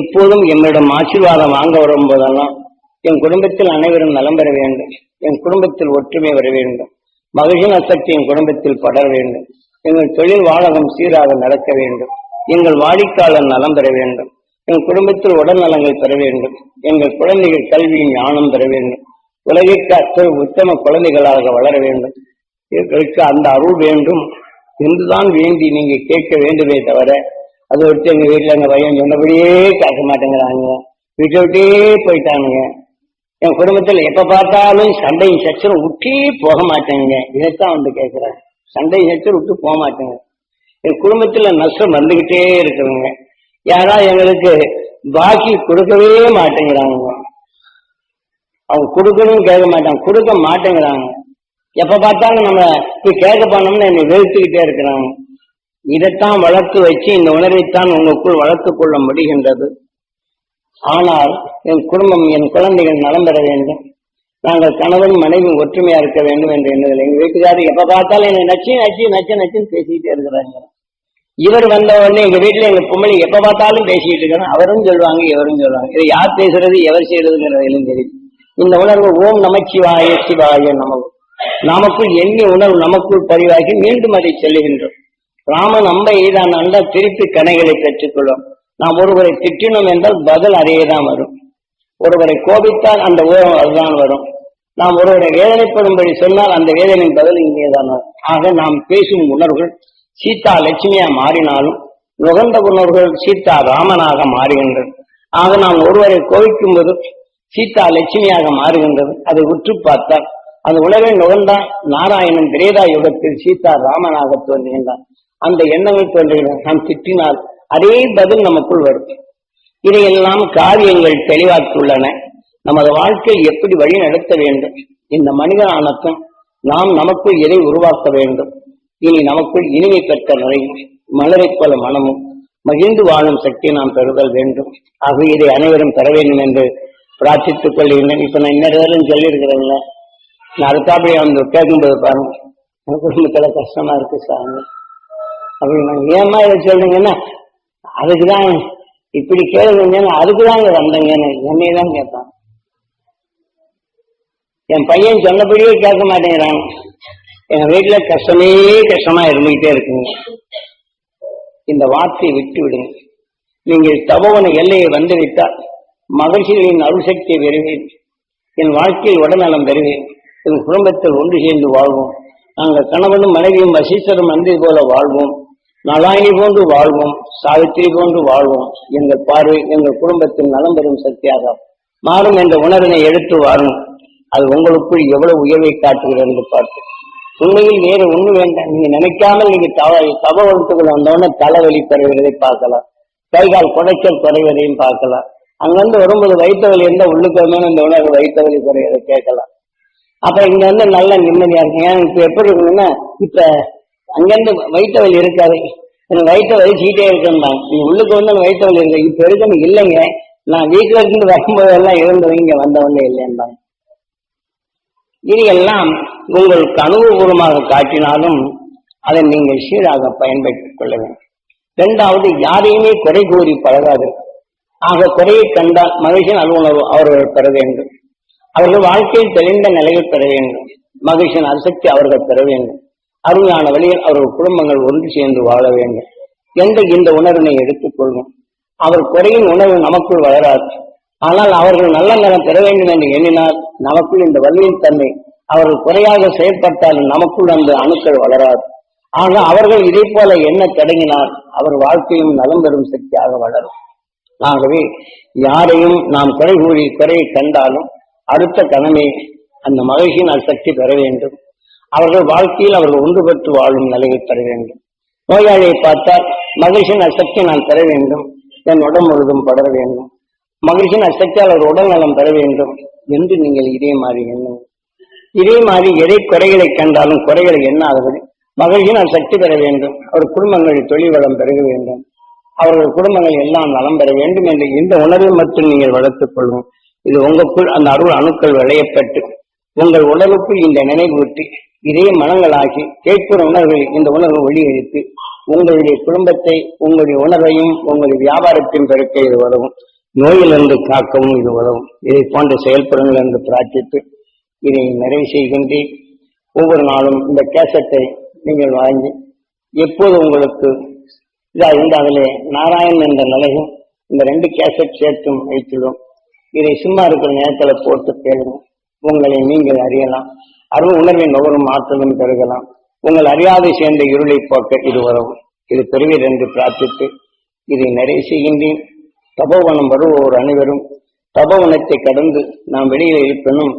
எப்போதும் எம்மிடம் ஆசீர்வாதம் வாங்க வரும்போதெல்லாம் என் குடும்பத்தில் அனைவரும் நலம் பெற வேண்டும். என் குடும்பத்தில் ஒற்றுமை வர வேண்டும். மகிழ்ச்சியின் அசக்தி என் குடும்பத்தில் படர வேண்டும். எங்கள் தொழில் வாழகம் சீராக நடக்க வேண்டும். எங்கள் வாடிக்கையாளர் நலம் பெற வேண்டும். என் குடும்பத்தில் உடல் நலங்கள் பெற வேண்டும். எங்கள் குழந்தைகள் கல்வியும் ஞானம் பெற வேண்டும். உலகிற்கு அத்தனை உத்தம குழந்தைகளாக வளர வேண்டும். எங்களுக்கு அந்த அருள் வேண்டும். என்றுதான் வேண்டி நீங்க கேட்க வேண்டுமே தவிர அதை விட்டு எங்க வீட்டுல எங்க பையன் சொன்னபடியே கேட்க மாட்டேங்கிறாங்க வீட்டை விட்டே போயிட்டானுங்க. என் குடும்பத்துல எப்ப பார்த்தாலும் சண்டையும் சச்சரும் விட்டே போக மாட்டேங்க. இதைத்தான் வந்து கேட்கிறேன். சண்டையும் சச்சரம் விட்டு போக மாட்டேங்க. என் குடும்பத்துல நஷ்டம் வந்துகிட்டே இருக்குதுங்க. யாராவது எங்களுக்கு பாக்கி கொடுக்கவே மாட்டேங்கிறாங்க அவங்க கொடுக்கணும் கேட்க மாட்டாங்க கொடுக்க மாட்டேங்கிறாங்க. எப்ப பார்த்தாலும் நம்ம போய் கேட்க போனோம்னு என்னை வெறுத்துக்கிட்டே இருக்கிறாங்க. இதைத்தான் வளர்த்து வச்சு இந்த உணர்வைத்தான் உங்களுக்குள் வளர்த்துக் கொள்ள முடிகின்றது. ஆனால் என் குடும்பம் என் குழந்தைகள் நலம் பெற வேண்டும். நாங்கள் கணவன் மனைவி ஒற்றுமையா இருக்க வேண்டும் என்று எண்ணுதல். எங்க வீட்டுக்காரர் எப்ப பார்த்தாலும் என்னை நச்சு நச்சு நச்சு நச்சுன்னு பேசிக்கிட்டே இருக்கிறாங்க இவர் வந்த உடனே எங்க வீட்டுல எங்க பொம்பளை எப்ப பார்த்தாலும் பேசிட்டு இருக்கிறோம் அவரும் சொல்லுவாங்க இவரும் சொல்லுவாங்க இதை யார் பேசுறது எவர் செய்யறதுங்கிறதிலும் தெரியும் இந்த உணர்வு ஓம் நமச்சிவாய சிவாய நமக்கு நமக்குள் எண்ணி உணர்வு நமக்குள் பதிவாகி மீண்டும் அதை செல்லுகின்றோம். ராமன் அம்பை எய்தான் அண்ட திருப்பி கணைகளை பெற்றுக்கொள்ளும். நாம் ஒருவரை திட்டினோம் என்றால் பதில் அறையதான் வரும். ஒருவரை கோபித்தால் அந்த உயரம் அதுதான் வரும். நாம் ஒருவரை வேதனைப்படும்படி சொன்னால் அந்த வேதனையின் பதில் இங்கேதான் வரும். ஆக நாம் பேசும் உணர்வுகள் சீதா லட்சுமியா மாறினாலும் நுகர்ந்த உணர்வுகள் சீதா ராமனாக மாறுகின்றது. ஆக நாம் ஒருவரை கோவிக்கும் போது சீதா லட்சுமியாக மாறுகின்றது. அதை உற்று பார்த்தால் அது உலகை நுகர்ந்தால் நாராயணன் திரேதா யுகத்தில் சீதா ராமனாக தோன்றுகின்றான். அந்த எண்ணங்கள் தோன்றுகின்றன நாம் திட்டினால் அதே பதில் நமக்குள் வரும். இதையெல்லாம் காரியங்கள் தெளிவாக்கியுள்ளன. நமது வாழ்க்கை எப்படி வழி நடத்த வேண்டும்? இந்த மனித ஆனத்தம் நாம் நமக்குள் எதை உருவாக்க வேண்டும்? இனி நமக்குள் இனிமை பெற்ற நிறையும் மலரைப் போல மனமும் மகிழ்ந்து வாழும் சக்தியை நாம் பெறுதல் வேண்டும். ஆக இதை அனைவரும் பெற வேண்டும் என்று பிரார்த்தித்துக் கொள்கின்றேன். இப்ப நான் இன்னும் சொல்லியிருக்கிறேன்ல. நான் அதுக்காக வந்து கேட்கும்போது பாருங்க என் குடும்பத்துல கஷ்டமா இருக்கு சாமி. அப்படி நான் ஏமா இதை சொல்றீங்கன்னா அதுக்குதான் இப்படி கேளுங்கன்னு அதுக்குதான் இங்க வந்தேங்கன்னு என்னைய தான் கேட்பான். என் பையன் சொன்னபடியே கேட்க மாட்டேங்கிறான். எங்க வீட்டுல கஷ்டமே கஷ்டமா இருந்துகிட்டே இருக்குங்க. இந்த வார்த்தையை விட்டு விடுங்க. நீங்கள் தபவன எல்லையை வந்து விட்டால் மகிழ்ச்சிகளின் அருள் சக்தியை பெறுவேன். என் வாழ்க்கையில் உடல்நலம் பெறுவேன். என் குடும்பத்தில் ஒன்று சேர்ந்து வாழ்வோம். நாங்கள் கணவனும் மனைவியும் வசீஸ்வரம் நன்றி போல வாழ்வோம். நலாயி போன்று வாழ்வோம் சாவித்திரி போன்று வாழ்வோம். எங்கள் பார்வை எங்கள் குடும்பத்தில் நலம் பெறும் சக்தியாக மாறும் என்ற உணர்வினை எடுத்து வாரும் அது உங்களுக்குள் எவ்வளவு உயர்வை காட்டுகிறது என்று பார்த்து உண்மையில் வேறு ஒண்ணு வேண்டாம். நீங்க நினைக்காமல் நீங்க தவ தபவனத்துக்குள்ள வந்தோடனே தலைவலி குறைவதை பார்க்கலாம். கை கால் குடைச்சல் குறைவதையும் பார்க்கலாம். அங்கிருந்து வரும்போது வயிற்று வலி இருந்தால் உள்ளுக்கு இந்த உணர்வு வயிற்று வலி குறைவதை கேட்கலாம். அப்ப இங்க வந்து நல்ல நிம்மதியா இருக்கு ஏன் இப்ப எப்படி இருக்குன்னா இப்ப அங்கிருந்து வயிற்று வலி இருக்காது. எனக்கு வயிற்று வலிச்சுக்கிட்டே இருக்கேன் நீ உள்ளுக்கு வந்து எனக்கு வயிற்று வலி இருக்கு. இப்ப இருக்குன்னு இல்லைங்க. நான் வீட்டுல இருந்து வரும்போது எல்லாம் இருந்தது இங்க வந்தவங்க இல்லைன்றாங்க இது எல்லாம் உங்களுக்கு அனுபவபூர்வமாக காட்டினாலும் அதை நீங்கள் சீராக பயன்படுத்திக் கொள்ள வேண்டும். இரண்டாவது யாரையுமே குறை கூறி பழகாது. ஆக குறையை கண்டால் மகிழ்ச்சியின் அலுவலர் அவர்கள் பெற வேண்டும். அவர்கள் வாழ்க்கையில் தெளிந்த நிலையில் பெற வேண்டும். மகிழ்ச்சியின் அசக்தி அவர்கள் பெற வேண்டும். அருமையான வழியில் அவர்கள் குடும்பங்கள் ஒன்று சேர்ந்து வாழ வேண்டும். எந்த இந்த உணர்வினை எடுத்துக்கொள்வோம் அவர் குறையின் உணர்வு நமக்குள் வளராது. ஆனால் அவர்கள் நல்ல நலம் பெற வேண்டும் என்று எண்ணினால் நமக்குள் இந்த வலியின் தன்மை அவர்கள் குறையாக செயற்பட்டாலும் நமக்குள் அந்த அணுக்கள் வளராது. ஆனால் அவர்கள் இதை போல என்ன தொடங்கினால் அவர் வாழ்க்கையும் நலம் பெறும் சக்தியாக வளரும். ஆகவே யாரையும் நாம் குறை கூறி குறையை கண்டாலும் அடுத்த கணமே அந்த மகிழ்ச்சியின் சக்தி பெற வேண்டும். அவர்கள் வாழ்க்கையில் அவர்கள் ஒன்றுபட்டு வாழும் நிலையை பெற வேண்டும். நோயாளியை பார்த்தால் மகிழ்ச்சியின் அசக்தி நான் பெற வேண்டும். என் உடம்பு முழுதும் படர வேண்டும். மகிழ்ச்சியின் அசக்தியால் அவர் உடல் நலம் பெற வேண்டும் என்று நீங்கள் இதே மாதிரி எண்ணுங்கள் இதே மாதிரி எதை குறைகளை கண்டாலும் குறைகளை எண்ணாதபடி மகிழ்ச்சியின் சக்தி பெற வேண்டும். அவர் குடும்பங்களில் தொழில் வளம் பெருக வேண்டும். அவர்கள் குடும்பங்கள் எல்லாம் நலம் பெற வேண்டும் என்று இந்த உணர்வை மட்டும் நீங்கள் வளர்த்துக் கொள்ளும். இது உங்களுக்குள் அந்த அருள் அணுக்கள் விளையப்பட்டு உங்கள் உடலுக்குள் இந்த நினைவூட்டி இதே மனங்களாகி கேட்கிற உணர்வுகள் இந்த உணர்வு வெளியெடுத்து உங்களுடைய குடும்பத்தை உங்களுடைய உணர்வையும் உங்களுடைய வியாபாரத்தையும் பெருக்க இது உதவும். நோயிலிருந்து காக்கவும் இது உதவும். இதை போன்ற செயல்படுங்கள் என்று பிரார்த்தித்து இதை நிறைவு செய்கின்றேன். ஒவ்வொரு நாளும் இந்த கேசட்டை நீங்கள் வாங்கி எப்போது உங்களுக்கு இதாக இருந்தாலே நாராயண் என்ற நிலையும் இந்த ரெண்டு கேசட் சேர்த்தும் வைத்துள்ளோம். இதை சும்மா இருக்கிற நேரத்தில் போட்டு கேளுங்க உங்களை நீங்கள் அறியலாம். அருள் உணர்வின் ஒவ்வொரு மாற்றமும் பெருகலாம். உங்கள் அறியாதை சேர்ந்த இருளை போக்க இது வரும் இது பெறுவீர் என்று பிரார்த்தித்து இதை நிறை செய்கின்றேன். தபோவனம் வருவோர் அனைவரும். தபோவனத்தை கடந்து நாம் வெளியில் இருப்பினும்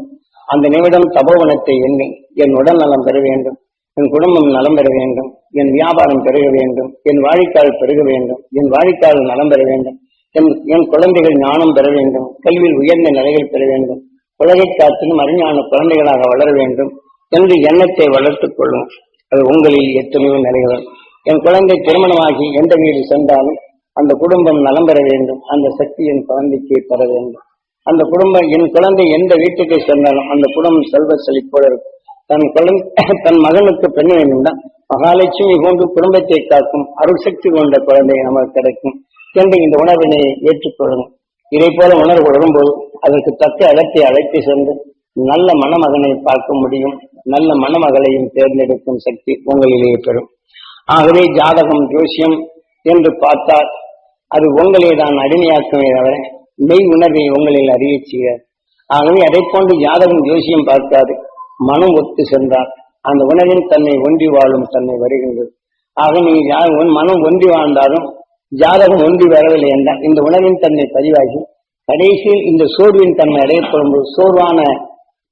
அந்த நிமிடம் தபோவனத்தை எண்ணி என் உடல் நலம் பெற வேண்டும். என் குடும்பம் நலம் பெற வேண்டும். என் வியாபாரம் பெருக வேண்டும். என் வாழிக்கால் பெருக வேண்டும். என் வாழிக்கால் நலம் பெற வேண்டும். என் என் குழந்தைகள் ஞானம் பெற வேண்டும். கல்வியில் உயர்ந்த நிலைகள் பெற வேண்டும். உலகை காத்திலும் அறிஞான குழந்தைகளாக வளர வேண்டும் என்று எண்ணத்தை வளர்த்துக் கொள்ளும். அது உங்களில் எத்தனையோ நிலைகள். என் குழந்தை திருமணமாகி எந்த வீடு சென்றாலும் அந்த குடும்பம் நலம் பெற வேண்டும். அந்த சக்தி என் குழந்தைக்கு பெற வேண்டும். அந்த குடும்பம் என் குழந்தை எந்த வீட்டுக்கு சென்றாலும் அந்த குடும்பம் செல்வ செழிப்போடு இருக்கும். தன் குழந்தை தன் மகனுக்கு பெண் வேண்டும்தான் மகாலட்சுமி கொண்டு குடும்பத்தை காக்கும் அருள் சக்தி கொண்ட குழந்தை நமக்கு கிடைக்கும் என்று இந்த உணர்வினை ஏற்றுக்கொள்ளும். இதை போல உணர்வு வரும்போது அதற்கு தக்க இடத்தை அழைத்து சென்று நல்ல மணமகனை பார்க்க முடியும் நல்ல மணமகளையும் தேர்ந்தெடுக்கும் சக்தி உங்களிலேயே பெறும். ஆகவே ஜாதகம் ஜோசியம் என்று பார்த்தால் அது உங்களை தான் அடிமையாக்குமே தவிர மெய் உணர்வை உங்களில் அறிய செய்ய ஆகவே அதை போன்று ஜாதகம் ஜோசியம் பார்க்காது. மனம் ஒத்து சென்றால் அந்த உணவில் தன்னை ஒன்றி வாழும் தன்னை வருகின்றது. ஆக நீ யா- மனம் ஒன்றி வாழ்ந்தாலும் ஜாதகம் ஒன்றி வரவில்லை என்றால் இந்த உணவின் தன்னை பதிவாகி கடைசியில் இந்த சோர்வின் தன்மை அடையப்படும் போது சோர்வான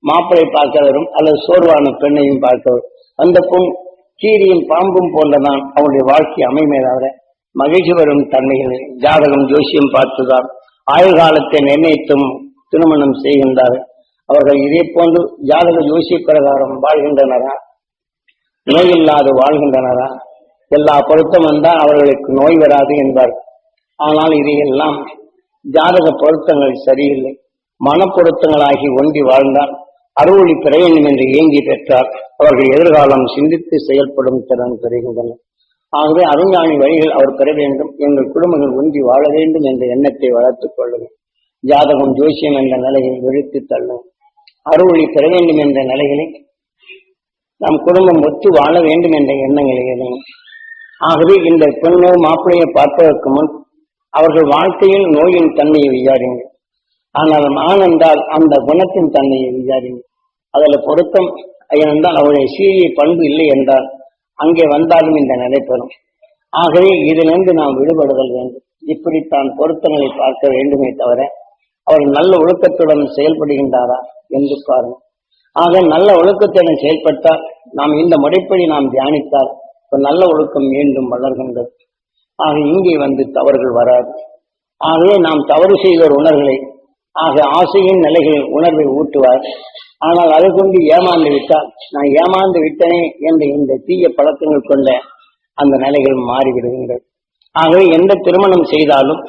மாப்பிளை பார்க்கவரும் அல்லது சோர்வான பெண்ணையும் பார்க்க அந்த பொன் கீரியும் பாம்பும் போன்றதான் அவனுடைய வாழ்க்கை அமைமே தவிர மகிழ்ச்சி வரும் தன்மைகளை ஜாதகம் ஜோசியம் பார்த்துதான் ஆயுள் காலத்தை நிர்ணயித்தும் திருமணம் செய்கின்றார்கள் அவர்கள் இதே போன்று ஜாதக ஜோசிய பிரகாரம் வாழ்கின்றனரா? நோயில்லாது வாழ்கின்றனரா? எல்லா பொருத்தம் வந்தால் அவர்களுக்கு நோய் வராது என்பார் ஆனால் இதையெல்லாம் ஜாதக பொருத்தங்கள் சரியில்லை. மனப்பொருத்தங்களாகி ஒன்றி வாழ்ந்தார் அறுவழி பெற வேண்டும் என்று ஏங்கி பெற்றார். அவர்கள் எதிர்காலம் சிந்தித்து செயல்படும் திறன் பெறுகின்றனர். ஆகவே அருஞானி வழிகள் அவர் பெற வேண்டும். எங்கள் குடும்பங்கள் ஒன்றி வாழ வேண்டும் என்ற எண்ணத்தை வளர்த்துக் கொள்ளுங்கள். ஜாதகம் ஜோசியம் என்ற நிலையை வெளுத்து தள்ளும் அறுவழி பெற வேண்டும் என்ற நிலைகளை நம் குடும்பம் ஒத்து வாழ வேண்டும் என்ற எண்ணங்களை எழுதுங்கள் ஆகவே இந்த பெண்ணோ மாப்பிள்ளையை பார்ப்பதற்கு முன் அவர்கள் வாழ்க்கையில் நோயின் தன்மையை விசாரிங்க. ஆனால் ஆனந்தால் அந்த குணத்தின் தன்மையை விசாரிங்க. அதில் பொருத்தம் ஏனென்றால் அவருடைய சீரிய பண்பு இல்லை என்றால் அங்கே வந்தாலும் இந்த நடைபெறும் ஆகவே இதிலிருந்து நாம் விடுபடுதல் வேண்டும். இப்படித்தான் பொருத்தங்களை பார்க்க வேண்டுமே தவிர அவர் நல்ல ஒழுக்கத்துடன் செயல்படுகின்றாரா என்று பாருங்கள். ஆக நல்ல ஒழுக்கத்துடன் செயல்பட்டால் நாம் இந்த முறைப்படி நாம் தியானித்தால் ஒரு நல்ல ஒழுக்கம் மீண்டும் வளர்கின்றது. ஆக இங்கே வந்து தவறுகள் வராது. ஆகவே நாம் தவறு செய்த உணர்களை ஆக ஆசையின் நிலைகளில் உணர்வை ஊட்டுவார். ஆனால் அதை கொண்டு ஏமாந்து விட்டால் நான் ஏமாந்து விட்டனே என்ற இந்த தீய பழக்கங்கள் கொண்ட அந்த நிலைகள் மாறிவிடுகின்றது ஆகவே எந்த திருமணம் செய்தாலும்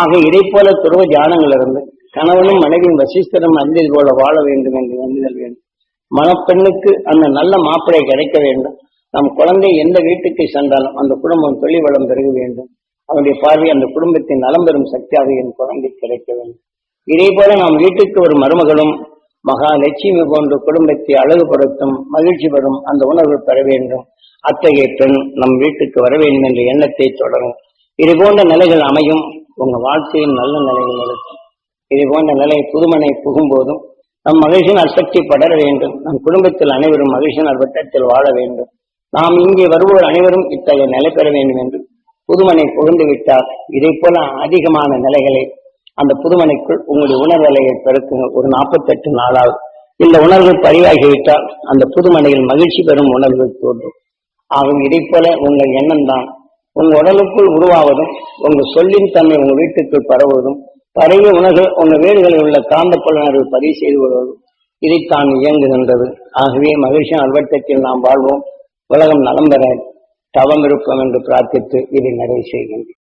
ஆக இதை போல துருவ தியானங்கள் இருந்து கணவனும் மனைவியும் வசிஸ்தரும் அறிந்தது போல வாழ வேண்டும் என்று எண்ணுதல் வேண்டும். மணப்பெண்ணுக்கு அந்த நல்ல மாப்பிளை கிடைக்க வேண்டும். நம் குழந்தை எந்த வீட்டுக்கு சென்றாலும் அந்த குடும்பம் தொழில் வளம் பெருக வேண்டும். அவனுடைய பார்வை அந்த குடும்பத்தின் நலம் பெறும் சக்தியாக என் குழந்தை கிடைக்க வேண்டும். இதே போல நாம் வீட்டுக்கு ஒரு மருமகளும் மகா லட்சுமி போன்ற குடும்பத்தை அழகுபடுத்தும் மகிழ்ச்சி பெறும் அந்த உணர்வு பெற வேண்டும். அத்தகைய பெண் நம் வீட்டுக்கு வர வேண்டும் என்ற எண்ணத்தை தொடரும். இது போன்ற நிலைகள் அமையும். உங்க வாழ்க்கையின் நல்ல நிலைகள் இருக்கும் இது போன்ற நிலை புதுமனை புகும்போதும் நம் மகிழ்ச்சியின் அசக்தி படர வேண்டும். நம் குடும்பத்தில் அனைவரும் மகிழ்ச்சியின் அற்பத்தில் வாழ வேண்டும். நாம் இங்கே வருவோர் அனைவரும் இத்தகைய நிலை பெற வேண்டும் என்று புதுமனை புகுந்து விட்டால் இதை போல அதிகமான நிலைகளை அந்த புதுமனைக்குள் உங்களுடைய உணர்வலையை பெருக்குங்க ஒரு நாற்பத்தெட்டு நாளாவது. இந்த உணர்வு பதிவாகிவிட்டால் அந்த புதுமனையில் மகிழ்ச்சி பெறும் உணர்வு தோன்றும். ஆகும் இதை போல உங்கள் எண்ணம் தான் உங்க உடலுக்குள் உருவாவதும் உங்க சொல்லின் தன்மை உங்க வீட்டுக்குள் பரவுவதும் பரவிய உணர்வு உங்க வீடுகளில் உள்ள காந்த புலனர்வு பதிவு செய்து வருவதும் இதைத்தான் இயங்குகின்றது. ஆகவே மகிழ்ச்சியின் அல்வட்டத்தில் நாம் வாழ்வோம். உலகம் நலம் பெற தவம் இருப்போம் என்று பிரார்த்தித்து இதை நிறைவு செய்கின்றேன்.